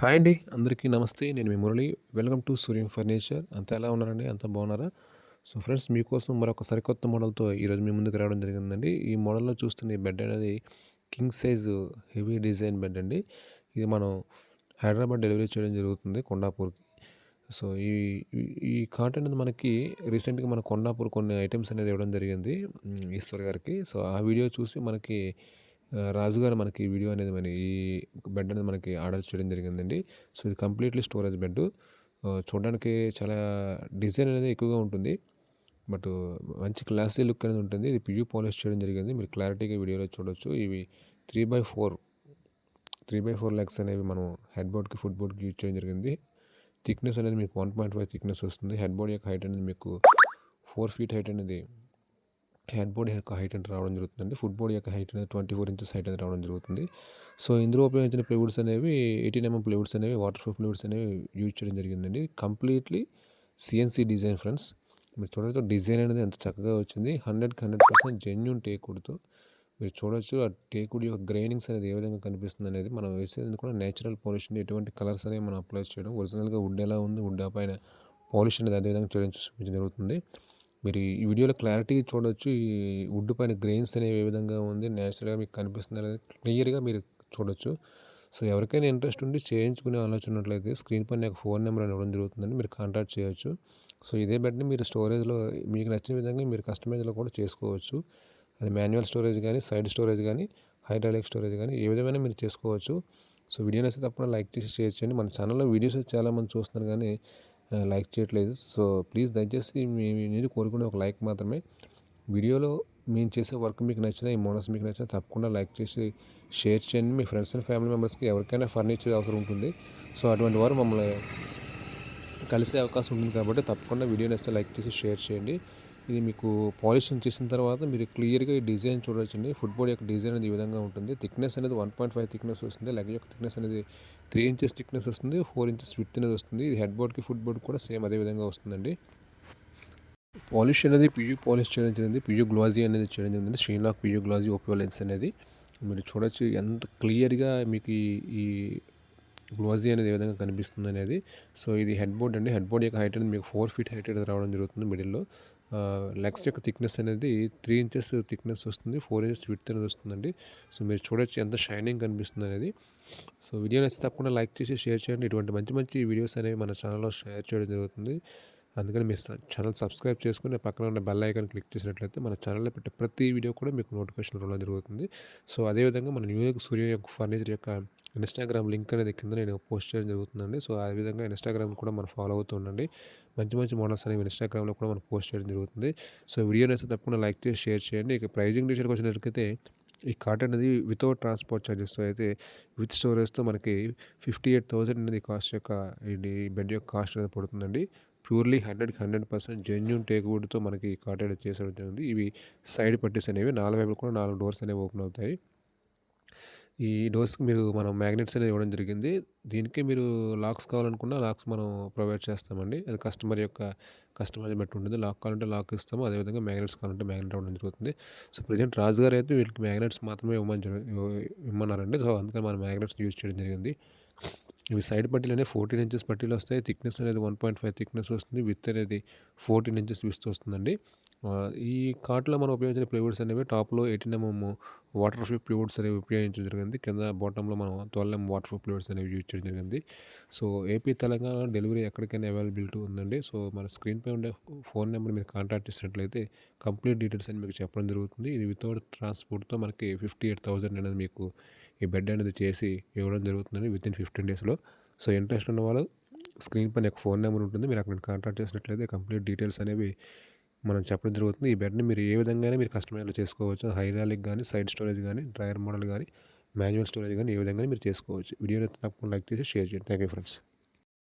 Hi అండి అందరికీ నమస్తే. నేను మీ Murali. Welcome to Suryam furniture అంత ఎలా ఉన్నారండి? అంత బాగున్నారా? సో ఫ్రెండ్స్ మీకోసం మరొక సరికొత్త మోడల్తో ఈరోజు మీ ముందుకు రావడం జరిగిందండి. ఈ మోడల్లో చూస్తున్న ఈ బెడ్ అనేది king size heavy design bed అండి. ఇది మనం హైదరాబాద్ డెలివరీ చేయడం జరుగుతుంది కొండాపూర్కి. సో ఈ ఈ కాట్ అనేది మనకి రీసెంట్గా మన కొండాపూర్ కొన్ని ఐటమ్స్ అనేది ఇవ్వడం జరిగింది ఈశ్వర్ గారికి. సో ఆ వీడియో చూసి మనకి రాజుగారు మనకి ఈ వీడియో అనేది మన ఈ బెడ్ అనేది మనకి ఆర్డర్ చేయడం జరిగిందండి. సో ఇది కంప్లీట్లీ స్టోరేజ్ బెడ్ చూడడానికి చాలా డిజైన్ అనేది ఎక్కువగా ఉంటుంది. బట్ మంచి క్లాసీ లుక్ అనేది ఉంటుంది. ఇది పియూ పాలిష్ చేయడం జరిగింది. మీరు క్లారిటీగా వీడియోలో చూడొచ్చు. ఇవి three by four three by four lakhs అనేవి మనం హెడ్ బోర్డ్కి ఫుట్ బోర్డ్కి యూజ్ చేయడం జరిగింది. థిక్నెస్ అనేది మీకు వన్ పాయింట్ ఫైవ్ థిక్నెస్ వస్తుంది. హెడ్ బోర్డ్ యొక్క హైట్ అనేది మీకు ఫోర్ ఫీట్ హైట్ అనేది హెడ్ బోర్డ్ యొక్క హైట్ అనేది రావడం జరుగుతుంది ఫుట్ బోర్డ్ యొక్క హైట్ అనేది ట్వంటీ ఫోర్ ఇంచెస్ హైట్ అనేది రావడం జరుగుతుంది. సో ఇందులో ఉపయోగించిన ప్లేవుడ్స్ అనేవి ఎయిటీన్ ఎంఎం ప్లేవుడ్స్ అనేవి వాటర్ ప్రూఫ్ ప్లేవుడ్స్ అనేవి యూజ్ చేయడం జరిగిందండి. Completely CNC design friends. మీరు చూడవచ్చు డిజైన్ అనేది ఎంత చక్కగా వచ్చింది. హండ్రెడ్కి హండ్రెడ్ పర్సెంట్ జెన్యున్ టేకుడుతో మీరు చూడవచ్చు ఆ టేకుడ్ యొక్క గ్రైనింగ్స్ అనేది ఏ విధంగా కనిపిస్తుంది అనేది మనం వేసేది కూడా నేచురల్ పాలిష్ ఎటువంటి కలర్స్ అనేవి మనం అప్లై చేయడం ఒరిజినల్గా వుడ్ ఎలా ఉంది వుడ్ పైన పాలిష్ అనేది అదేవిధంగా చేయడం చూపించడం జరుగుతుంది. మీరు ఈ వీడియోలో క్లారిటీ చూడవచ్చు ఈ వుడ్ పైన గ్రెయిన్స్ అనేవి ఏ విధంగా ఉంది నేచురల్గా మీకు కనిపిస్తుంది క్లియర్గా మీరు చూడొచ్చు. సో ఎవరికైనా ఇంట్రెస్ట్ ఉండి చేయించుకునే ఆలోచన ఉన్నట్లయితే స్క్రీన్ పైన నాకు ఫోన్ నెంబర్ అని ఇవ్వడం జరుగుతుందని మీరు కాంటాక్ట్ చేయొచ్చు. సో ఇదే బట్టి మీరు స్టోరేజ్లో మీకు నచ్చిన విధంగా మీరు కస్టమైజ్లో కూడా చేసుకోవచ్చు. అది మాన్యువల్ స్టోరేజ్ కానీ సైడ్ స్టోరేజ్ కానీ హైడ్రాలిక్ స్టోరేజ్ కానీ ఏ విధమైన మీరు చేసుకోవచ్చు. సో వీడియోని అయితే తప్పకుండా లైక్ చేసి షేర్ చేయండి. మన ఛానల్లో వీడియోస్ చాలామంది చూస్తున్నారు కానీ లైక్ చేయట్లేదు. సో ప్లీజ్ దయచేసి మీ నేను కోరుకునే ఒక లైక్ మాత్రమే. వీడియోలో మేము చేసే వర్క్ మీకు నచ్చినా ఈ మోడల్స్ మీకు నచ్చినా తప్పకుండా లైక్ చేసి షేర్ చేయండి. మీ ఫ్రెండ్స్ అండ్ ఫ్యామిలీ మెంబర్స్కి ఎవరికైనా ఫర్నిచర్ అవసరం ఉంటుంది. సో అటువంటి వారు మమ్మల్ని కలిసే అవకాశం ఉంటుంది కాబట్టి తప్పకుండా వీడియో నచ్చితే లైక్ చేసి షేర్ చేయండి. ఇది మీకు పాలిషన్ చేసిన తర్వాత మీరు క్లియర్గా ఈ డిజైన్ చూడవచ్చండి ఫుట్బాల్ యొక్క డిజైన్ అనేది ఈ విధంగా ఉంటుంది. థిక్నెస్ అనేది వన్ పాయింట్ ఫైవ్ థిక్నెస్ వస్తుంది. లెగ్ యొక్క థిక్నెస్ అనేది త్రీ ఇంచెస్ థిక్నెస్ వస్తుంది ఫోర్ ఇంచెస్ విత్ అనేది వస్తుంది. ఇది హెడ్ బోర్డ్కి ఫుట్ బోర్డ్ కూడా సేమ్ అదే విధంగా వస్తుందండి. పాలిష్ అనేది పియూ పాలిష్ చేయడం జరిగింది. పియూ గ్లాజీ అనేది చేయడం జరిగింది. శ్రీలాక్ పియూ గ్లాజీ ఓపియో లెన్స్ అనేది. మీరు చూడొచ్చు ఎంత క్లియర్గా మీకు ఈ గ్లోజీ అనేది ఏ విధంగా కనిపిస్తుంది అనేది. సో ఇది హెడ్ బోర్డ్ అండి. హెడ్ బోర్డ్ యొక్క హైట్ అనేది మీకు ఫోర్ ఫీట్ హైట్ అనేది రావడం జరుగుతుంది మిడిల్లో. లెగ్స్ యొక్క థిక్నెస్ అనేది త్రీ ఇంచెస్ థిక్నెస్ వస్తుంది. ఫోర్ ఇంచెస్ విత్ అనేది వస్తుందండి. సో మీరు చూడొచ్చు ఎంత షైనింగ్ కనిపిస్తుంది అనేది. సో వీడియో నచ్చితే తప్పకుండా లైక్ చేసి షేర్ చేయండి. ఇటువంటి మంచి మంచి వీడియోస్ అనేవి మన ఛానల్లో షేర్ చేయడం జరుగుతుంది. అందుకని మీ ఛానల్ సబ్స్క్రైబ్ చేసుకుని పక్కన ఉన్న బెల్ ఐకాన్ క్లిక్ చేసినట్లయితే మన ఛానల్లో పెట్టే ప్రతి వీడియో కూడా మీకు నోటిఫికేషన్ రావడం జరుగుతుంది. సో అదేవిధంగా మన న్యూ సూర్య యొక్క ఫర్నిచర్ యొక్క ఇన్స్టాగ్రామ్ లింక్ అనేది కింద నేను పోస్ట్ చేయడం జరుగుతుందండి. సో ఆ విధంగా ఇన్స్టాగ్రామ్ కూడా మనం ఫాలో అవుతూ ఉండండి. మంచి మంచి మోడల్స్ అనేవి ఇన్స్టాగ్రామ్లో కూడా మనం పోస్ట్ చేయడం జరుగుతుంది. సో వీడియో నచ్చితే తప్పకుండా లైక్ చేసి షేర్ చేయండి. ఇక ప్రైజింగ్ డీటెయిల్కి వచ్చినట్లయితే ఈ కార్ట్ అనేది వితౌట్ ట్రాన్స్పోర్ట్ ఛార్జెస్తో అయితే విత్ స్టోరేజ్తో మనకి ఫిఫ్టీ ఎయిట్ థౌసండ్ అనేది కాస్ట్ యొక్క ఇది బెడ్ యొక్క కాస్ట్ అనేది పడుతుందండి. ప్యూర్లీ హండ్రెడ్కి హండ్రెడ్ పర్సెంట్ జెన్యున్ టేక్వుడ్తో మనకి కాటెడ్ చేసడం జరిగింది. ఇవి సైడ్ పట్టీస్ అనేవి నాలుగు వైపులు కూడా నాలుగు డోర్స్ అనేవి ఓపెన్ అవుతాయి. ఈ డోర్స్కి మీరు మనం మ్యాగ్నెట్స్ అనేది ఇవ్వడం జరిగింది. దీనికి మీరు లాక్స్ కావాలనుకున్న లాక్స్ మనం ప్రొవైడ్ చేస్తామండి. అది కస్టమర్ యొక్క కస్టమర్ బట్టి ఉంటుంది. లాక్ కావాలంటే లాక్ ఇస్తాము. అదేవిధంగా మ్యాగ్నెట్స్ కావాలంటే మ్యాగ్నెట్ ఇవ్వడం జరుగుతుంది. సో ప్రజెంట్ రాజుగారు అయితే వీళ్ళకి మ్యాగ్నెట్స్ మాత్రమే ఇవ్వమని ఇవ్వమన్నారండి. సో అందుకని మనం మ్యాగ్నెట్స్ యూజ్ చేయడం జరిగింది. ఇవి సైడ్ పట్టీలు అనేవి ఫోర్టీన్ ఇంచెస్ పట్టీలు వస్తాయి. థిక్నెస్ అనేది వన్ పాయింట్ ఫైవ్ థిక్నెస్ వస్తుంది. విత్ అనేది ఫోర్టీన్ ఇంచెస్ విత్ వస్తుందండి. ఈ కార్ట్లో మనం ఉపయోగించిన ప్లేవుడ్స్ అనేవి టాప్లో eighteen MM water proof plywoods అనేవి ఉపయోగించడం జరిగింది. కింద బాటంలో మనం twelve M water proof plywoods అనేవి యూజ్ చేయడం జరిగింది. సో ఏపీ తెలంగాణ డెలివరీ ఎక్కడికైనా అవైలబిలిటీ ఉందండి. సో మన స్క్రీన్ పై ఉండే ఫోన్ నెంబర్ మీరు కాంటాక్ట్ చేసినట్లయితే కంప్లీట్ డీటెయిల్స్ అని మీకు చెప్పడం జరుగుతుంది. ఇది వితౌట్ ట్రాన్స్పోర్ట్తో మనకి ఫిఫ్టీ ఎయిట్ థౌజండ్ అనేది మీకు ఈ బెడ్ అనేది చేసి ఇవ్వడం జరుగుతుందండి విత్ ఇన్ ఫిఫ్టీన్ డేస్లో. సో ఇంట్రెస్ట్ ఉన్న వాళ్ళు స్క్రీన్ పైన ఫోన్ నెంబర్ ఉంటుంది. మీరు అక్కడ కాంటాక్ట్ చేసినట్లయితే కంప్లీట్ డీటెయిల్స్ అనేవి మనం చెప్పడం జరుగుతుంది. ఈ బెడ్ని మీరు ఏ విధంగా మీరు కస్టమైజ్లో చేసుకోవచ్చు. హైడ్రాలిక్ కానీ సైడ్ స్టోరేజ్ కానీ డ్రైయర్ మోడల్ కానీ మాన్యువల్ స్టోరేజ్ కానీ ఏ విధంగా మీరు చేసుకోవచ్చు. వీడియో తప్పకుండా లైక్ చేసి షేర్ చేయండి. Thank you friends.